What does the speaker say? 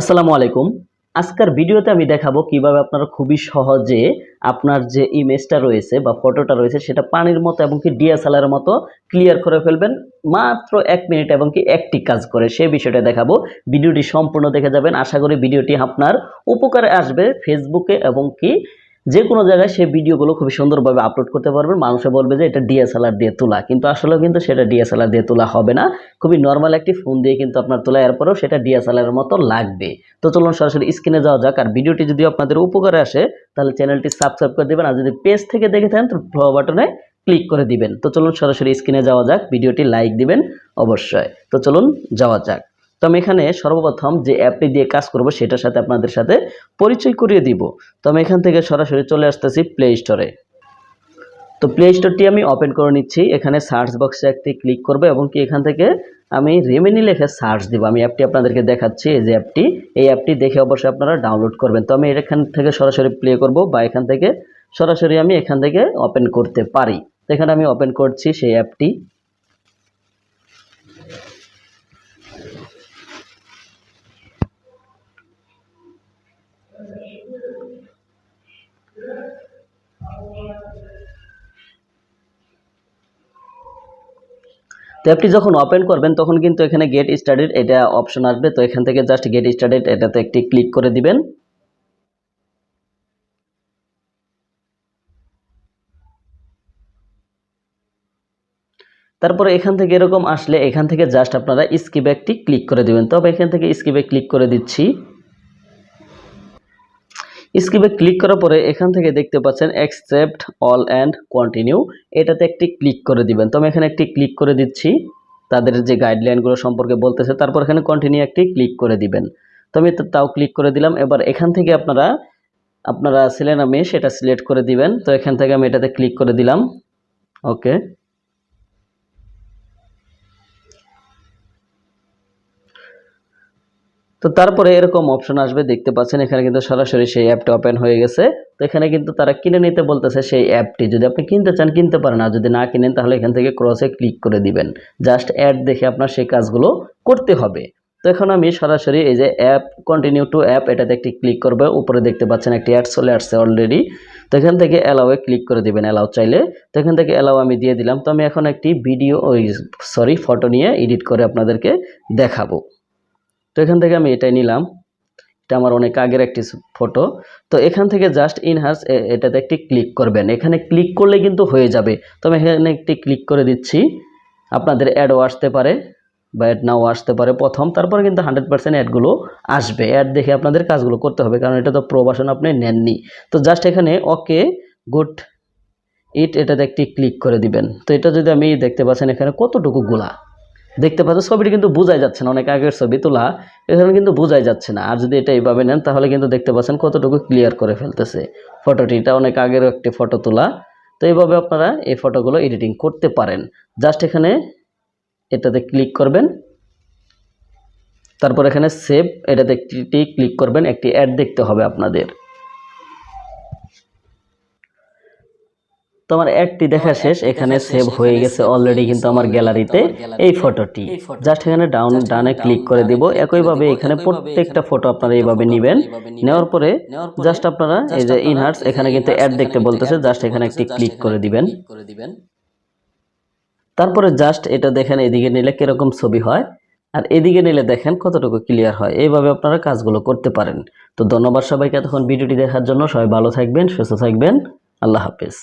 আসসালামু আলাইকুম। আজকের ভিডিওতে আমি দেখাবো কীভাবে আপনারা খুবই সহজে আপনার যে ইমেজটা রয়েছে বা ফটোটা রয়েছে, সেটা পানির মতো এবং কি ডিএসএলআর মতো ক্লিয়ার করে ফেলবেন। মাত্র এক মিনিট এবং কি একটি কাজ করে, সে বিষয়টা দেখাবো। ভিডিওটি সম্পূর্ণ দেখে যাবেন। আশা করি ভিডিওটি আপনার উপকারে আসবে। ফেসবুকে এবং কি যে কোনো জায়গায় সেই ভিডিওগুলো খুবই সুন্দরভাবে আপলোড করতে পারবেন। মানুষে বলবে যে এটা ডিএসএলআর দিয়ে তোলা। কিন্তু আসলে কিন্তু সেটা ডিএসএলআর দিয়ে তোলা হবে না। খুবই নর্মাল একটি ফোন দিয়ে কিন্তু আপনার তোলা। এরপরেও সেটা ডিএসএলআর মতো লাগবে। তো চলুন সরাসরি স্ক্রিনে যাওয়া যাক। আর ভিডিওটি যদি আপনাদের উপকারে আসে, তাহলে চ্যানেলটি সাবস্ক্রাইব করে দেবেন। আর যদি পেজ থেকে দেখে থাকেন, তো ফলো বাটনে ক্লিক করে দিবেন। তো চলুন সরাসরি স্ক্রিনে যাওয়া যাক। ভিডিওটি লাইক দিবেন অবশ্যই। তো চলুন যাওয়া যাক। তো আমি এখানে সর্বপ্রথম যে অ্যাপটি দিয়ে কাজ করব, সেটার সাথে আপনাদের সাথে পরিচয় করিয়ে দিব। তো আমি এখান থেকে সরাসরি চলে আসতেছি প্লে স্টোরে তো প্লে স্টোরটি আমি ওপেন করে নিচ্ছি। এখানে সার্চ বক্সে একটি ক্লিক করব এবং কি এখান থেকে আমি রেমেনি লেখে সার্চ দিব। আমি অ্যাপটি আপনাদেরকে দেখাচ্ছি, এই যে অ্যাপটি এই অ্যাপটি দেখে অবশ্যই আপনারা ডাউনলোড করবেন। তো আমি এখান থেকে সরাসরি প্লে করব বা এখান থেকে সরাসরি আমি এখান থেকে ওপেন করতে পারি। তো এখানে আমি ওপেন করছি সেই অ্যাপটি তো অ্যাপটি যখন ওপেন করবেন, তখন কিন্তু এখানে গেট স্টার্টেড এটা অপশন আসবে। তো এখান থেকে জাস্ট গেট স্টার্টেড এটাতে একটি ক্লিক করে দিবেন। তারপরে এখান থেকে এরকম আসলে এখান থেকে জাস্ট আপনারা স্কিপ একটি ক্লিক করে দিবেন। তবে এখান থেকে স্কিপে ক্লিক করে দিচ্ছি। স্কিপে ক্লিক করার পরে এখান থেকে দেখতে পাচ্ছেন অ্যাকসেপ্ট অল অ্যান্ড কন্টিনিউ এটাতে একটি ক্লিক করে দিবেন। তো আমি এখানে একটি ক্লিক করে দিচ্ছি। তাদের যে গাইডলাইনগুলো সম্পর্কে বলতেছে, তারপর এখানে কন্টিনিউ একটি ক্লিক করে দিবেন। তো আমি তাও ক্লিক করে দিলাম। এবার এখান থেকে আপনারা আপনারা ছিলেন আমি সেটা সিলেক্ট করে দিবেন। তো এখান থেকে আমি এটাতে ক্লিক করে দিলাম। ওকে তো তারপরে এরকম অপশন আসবে, দেখতে পাচ্ছেন এখানে কিন্তু সরাসরি সেই অ্যাপটি ওপেন হয়ে গেছে। তো এখানে কিন্তু তারা কিনে নিতে বলতেছে সেই অ্যাপটি। যদি আপনি কিনতে চান, কিনতে পারেন, আর যদি না কিনেন, তাহলে এখান থেকে ক্রসে ক্লিক করে দিবেন। জাস্ট অ্যাড দেখে আপনার সেই কাজগুলো করতে হবে। তো এখন আমি সরাসরি এই যে অ্যাপ কন্টিনিউ টু অ্যাপ এটাতে একটি ক্লিক করবে। উপরে দেখতে পাচ্ছেন একটি অ্যাড চলে আসছে অলরেডি তো এখান থেকে অ্যালাউয়ে ক্লিক করে দিবেন অ্যালাউ চাইলে। তো এখান থেকে অ্যালাউ আমি দিয়ে দিলাম। তো আমি এখন একটি ভিডিও ওই সরি ফটো নিয়ে এডিট করে আপনাদেরকে দেখাবো। তো এখান থেকে আমি এটাই নিলাম। এটা আমার অনেক আগের একটি ফটো তো এখান থেকে জাস্ট ইনহার্স এটাতে একটি ক্লিক করবেন। এখানে ক্লিক করলে কিন্তু হয়ে যাবে। তো আমি এখানে একটি ক্লিক করে দিচ্ছি। আপনাদের অ্যাডও আসতে পারে বা অ্যাড নাও আসতে পারে প্রথম। তারপরে কিন্তু হান্ড্রেড পার্সেন্ট অ্যাডগুলো আসবে। অ্যাড দেখে আপনাদের কাজগুলো করতে হবে, কারণ এটা তো প্রবাসন আপনি নেননি। তো জাস্ট এখানে ওকে গুড ইট এটাতে একটি ক্লিক করে দিবেন। তো এটা যদি আমি দেখতে পাচ্ছেন এখানে কতটুকু গোলা? দেখতে পাচ্ছেন ছবিটি কিন্তু বোঝাই যাচ্ছে না, অনেক আগের ছবি, তোলা। এখানে কিন্তু বোঝাই যাচ্ছে না। আর যদি এটা এইভাবে নেন, তাহলে কিন্তু দেখতে পাচ্ছেন কতটুকু ক্লিয়ার করে ফেলতেছে। ফটোটি এটা অনেক আগের একটি ফটো তোলা। তো এইভাবে আপনারা এই ফটোগুলো এডিটিং করতে পারেন। জাস্ট এখানে এটাতে ক্লিক করবেন। তারপর এখানে সেভ এটাতে একটি ক্লিক করবেন, একটি অ্যাড দেখতে হবে আপনাদের। তো আমার অ্যাডটি দেখা শেষ এখানে সেভ হয়ে গেছে অলরেডি কিন্তু আমার গ্যালারিতে এই ফটোটি জাস্ট এখানে ডাউন ডানে ক্লিক করে দিব একইভাবে এখানে প্রত্যেকটা ফটো আপনারা এইভাবে নেবেন। নেওয়ার পরে জাস্ট আপনারা এই যে ইনহার্টস এখানে কিন্তু অ্যাড দেখতে বলতেছে জাস্ট এখানে একটি ক্লিক করে দিবেন। তারপরে জাস্ট এটা দেখেন এদিকে নিলে কীরকম ছবি হয়। আর এদিকে নিলে দেখেন কতটুকু ক্লিয়ার হয়। এইভাবে আপনারা কাজগুলো করতে পারেন। তো ধন্যবাদ সবাইকে এতক্ষণ ভিডিওটি দেখার জন্য। সবাই ভালো থাকবেন সুস্থ থাকবেন। আল্লাহ হাফেজ।